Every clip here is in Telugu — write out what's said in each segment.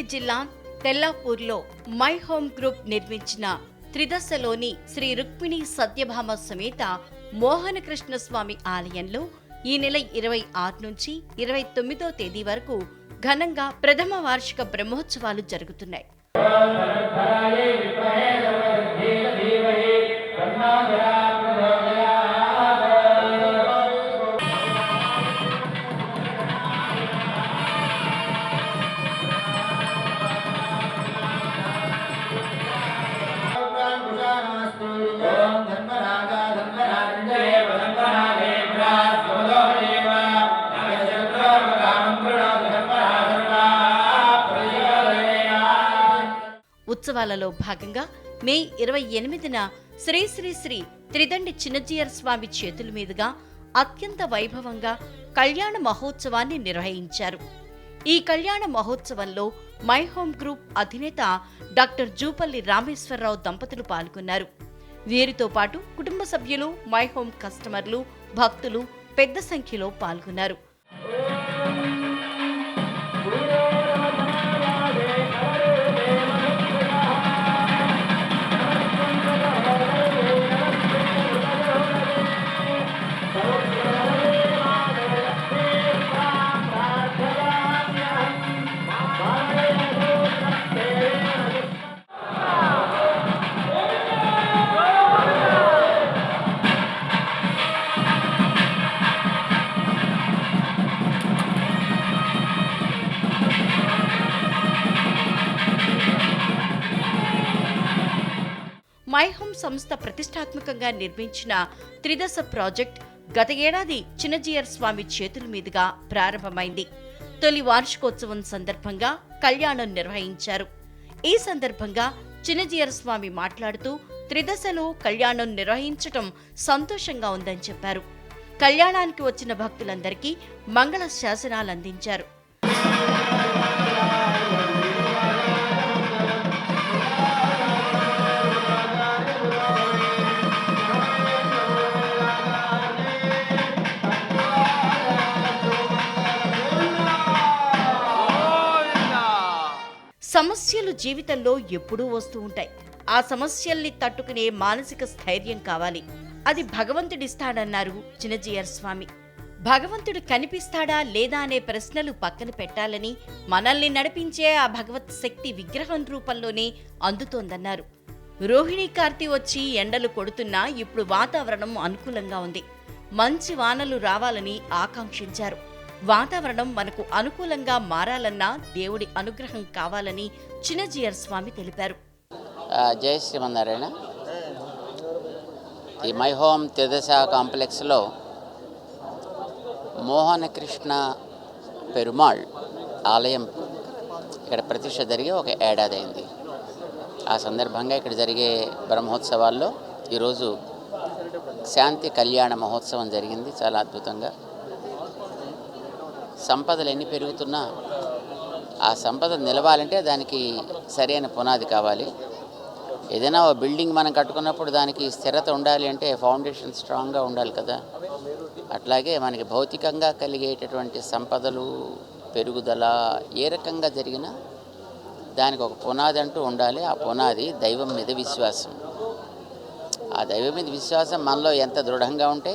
రంగారెడ్డి జిల్లా తెల్లాపూర్లో మై హోమ్ గ్రూప్ నిర్మించిన త్రిదశలోని శ్రీ రుక్మిణి సత్యభామ సమేత మోహనకృష్ణ స్వామి ఆలయంలో ఈ నెల ఇరవై ఆరు నుంచి ఇరవై తొమ్మిదో తేదీ వరకు ఘనంగా ప్రథమ వార్షిక బ్రహ్మోత్సవాలు జరుగుతున్నాయి. ఉత్సవాలలో భాగంగా మే ఇరవై ఎనిమిదిన శ్రీ శ్రీ శ్రీ త్రిదండి చిన్నజీయర్ స్వామి చేతుల మీదుగా అత్యంత వైభవంగా కళ్యాణ మహోత్సవాన్ని నిర్వహించారు. ఈ కళ్యాణ మహోత్సవంలో మై హోమ్ గ్రూప్ అధినేత డాక్టర్ జూపల్లి రామేశ్వరరావు దంపతులు పాల్గొన్నారు. వీరితో పాటు కుటుంబ సభ్యులు మై హోమ్ కస్టమర్లు భక్తులు పెద్ద సంఖ్యలో పాల్గొన్నారు. సంస్థ ప్రతిష్టాత్మకంగా నిర్మించిన త్రిదశ ప్రాజెక్ట్ గత ఏడాది చిన్నజీయర్ స్వామి చేతుల మీదుగా ప్రారంభమైంది. తొలి వార్షికోత్సవం సందర్భంగా కళ్యాణం నిర్వహించారు. ఈ సందర్భంగా చిన్నజీయర్ స్వామి మాట్లాడుతూ త్రిదశలో కళ్యాణం నిర్వహించటం సంతోషంగా ఉందని చెప్పారు. కళ్యాణానికి వచ్చిన భక్తులందరికీ మంగళ శాసనాలు అందించారు సమస్యలు జీవితంలో ఎప్పుడూ వస్తూ ఉంటాయి. ఆ సమస్యల్ని తట్టుకునే మానసిక స్థైర్యం కావాలి. అది భగవంతుడిస్తాడన్నారు చిన్నజీయర్ స్వామి. భగవంతుడు కనిపిస్తాడా లేదా అనే ప్రశ్నలు పక్కన పెట్టాలని మనల్ని నడిపించే ఆ భగవత్ శక్తి విగ్రహం రూపంలోనే అందుతోందన్నారు. రోహిణి కార్తి వచ్చి ఎండలు కొడుతున్నా ఇప్పుడు వాతావరణం అనుకూలంగా ఉంది. మంచి వానలు రావాలని ఆకాంక్షించారు. వాతావరణం మనకు అనుకూలంగా మారాలన్నా దేవుడి అనుగ్రహం కావాలని చిన్నజీయర్ స్వామి తెలిపారు. జయ శ్రీమన్నారాయణ. ఈ మై హోమ్ తెదశ కాంప్లెక్స్లో మోహనకృష్ణ పెరుమాళ్ ఆలయం ఇక్కడ ప్రతిష్ట జరిగి ఒక ఏడాది అయింది. ఆ సందర్భంగా ఇక్కడ జరిగే బ్రహ్మోత్సవాల్లో ఈరోజు శాంతి కళ్యాణ మహోత్సవం జరిగింది. చాలా అద్భుతంగా సంపదలు ఎన్ని పెరుగుతున్నా ఆ సంపద నిలవాలంటే దానికి సరైన పునాది కావాలి. ఏదైనా ఓ బిల్డింగ్ మనం కట్టుకున్నప్పుడు దానికి స్థిరత ఉండాలి అంటే ఫౌండేషన్ స్ట్రాంగ్గా ఉండాలి కదా. అట్లాగే మనకి భౌతికంగా కలిగేటటువంటి సంపదలు పెరుగుదల ఏ రకంగా జరిగినా దానికి ఒక పునాది అంటూ ఉండాలి. ఆ పునాది దైవం మీద విశ్వాసం. ఆ దైవం మీద విశ్వాసం మనలో ఎంత దృఢంగా ఉంటే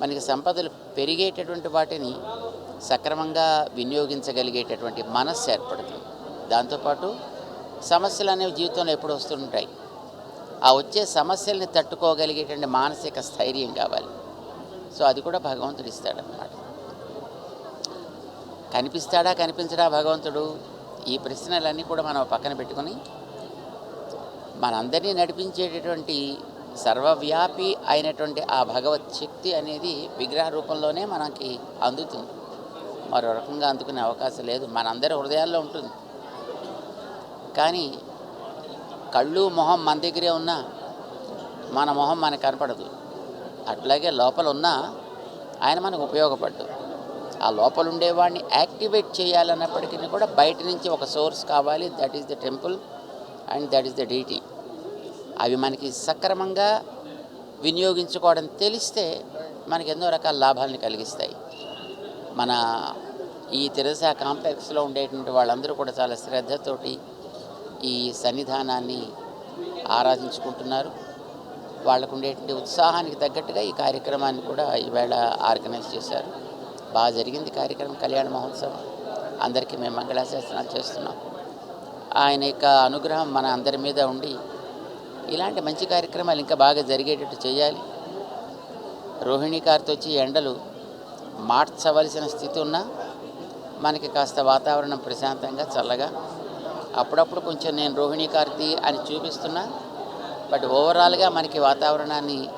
మనకి సంపదలు పెరిగేటటువంటి వాటిని సక్రమంగా వినియోగించగలిగేటటువంటి మనస్సు ఏర్పడుతుంది. దాంతోపాటు సమస్యలు అనేవి జీవితంలో ఎప్పుడు వస్తుంటాయి. ఆ వచ్చే సమస్యల్ని తట్టుకోగలిగేటువంటి మానసిక స్థైర్యం కావాలి. సో అది కూడా భగవంతుడు ఇస్తాడనమాట కనిపిస్తాడా కనిపించడా భగవంతుడు? ఈ ప్రశ్నలన్నీ కూడా మనం పక్కన పెట్టుకొని మనందరినీ నడిపించేటటువంటి సర్వవ్యాపి అయినటువంటి ఆ భగవత్ శక్తి అనేది విగ్రహ రూపంలోనే మనకి అందుతుంది. మరో రకంగా అందుకునే అవకాశం లేదు. మనందరి హృదయాల్లో ఉంటుంది. కానీ కళ్ళు మొహం మన దగ్గరే ఉన్నా మన మొహం మనకు కనపడదు. అట్లాగే లోపల ఉన్నా ఆయన మనకు ఉపయోగపడ్డు ఆ లోపల ఉండేవాడిని యాక్టివేట్ చేయాలన్నప్పటికీ కూడా బయట నుంచి ఒక సోర్స్ కావాలి. That is the temple and that is the deity. అవి మనకి సక్రమంగా వినియోగించుకోవడం తెలిస్తే మనకి ఎన్నో రకాల లాభాలను కలిగిస్తాయి. మన ఈ తెరసా కాంప్లెక్స్లో ఉండేటువంటి వాళ్ళందరూ కూడా చాలా శ్రద్ధతోటి ఈ సన్నిధానాన్ని ఆరాధించుకుంటున్నారు. వాళ్ళకు ఉండేటువంటి ఉత్సాహానికి తగ్గట్టుగా ఈ కార్యక్రమాన్ని కూడా ఈవేళ ఆర్గనైజ్ చేశారు. బాగా జరిగింది కార్యక్రమం కళ్యాణ మహోత్సవం. అందరికీ మేము మంగళాశాసనాలు చేస్తున్నాం. ఆయన యొక్క అనుగ్రహం మన అందరి మీద ఉండి ఇలాంటి మంచి కార్యక్రమాలు ఇంకా బాగా జరిగేటట్టు చేయాలి. రోహిణి కార్తో వచ్చి ఎండలు మార్చవలసిన స్థితి ఉన్నా మనకి కాస్త వాతావరణం ప్రశాంతంగా చల్లగా. అప్పుడప్పుడు కొంచెం నేను రోహిణి కార్తి అని చూపిస్తున్నా. బట్ ఓవరాల్గా మనకి వాతావరణాన్ని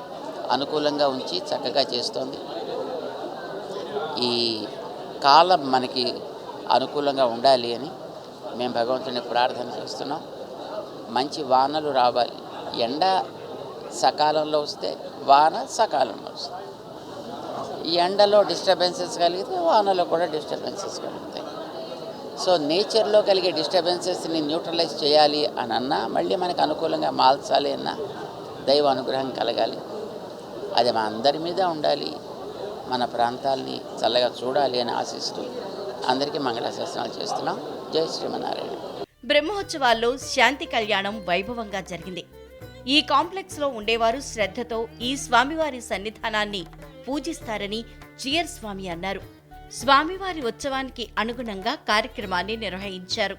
అనుకూలంగా ఉంచి చక్కగా చేస్తోంది. ఈ కాలం మనకి అనుకూలంగా ఉండాలి అని మేము భగవంతుని ప్రార్థన చేస్తున్నాం. మంచి వానలు రావాలి. ఎండ సకాలంలో వస్తే వాన సకాలంలో వస్తుంది. ఈ ఎండలో డిస్టర్బెన్సెస్ కలిగితే వానలో కూడా డిస్టర్బెన్సెస్ కలుగుతాయి. సో నేచర్లో కలిగే డిస్టర్బెన్సెస్ని న్యూట్రలైజ్ చేయాలి అని అన్నా మళ్ళీ మనకు అనుకూలంగా మార్చాలి అన్నా దైవ అనుగ్రహం కలగాలి. అది మన అందరి మీద ఉండాలి. మన ప్రాంతాల్ని చల్లగా చూడాలి అని ఆశిస్తూ అందరికీ మంగళాశాసనాలు చేస్తున్నాం. జై శ్రీమనారాయణ బ్రహ్మోత్సవాల్లో శాంతి కళ్యాణం వైభవంగా జరిగింది. ఈ కాంప్లెక్స్లో ఉండేవారు శ్రద్ధతో ఈ స్వామివారి సన్నిధానాన్ని పూజిస్తారని జియర్ స్వామి అన్నారు. స్వామివారి ఉత్సవానికి అనుగుణంగా కార్యక్రమాన్ని నిర్వహించారు.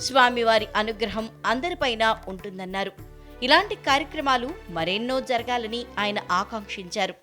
స్వామివారి అనుగ్రహం అందరిపైన ఉంటుందన్నారు. ఇలాంటి కార్యక్రమాలు మరెన్నో జరగాలని ఆయన ఆకాంక్షించారు.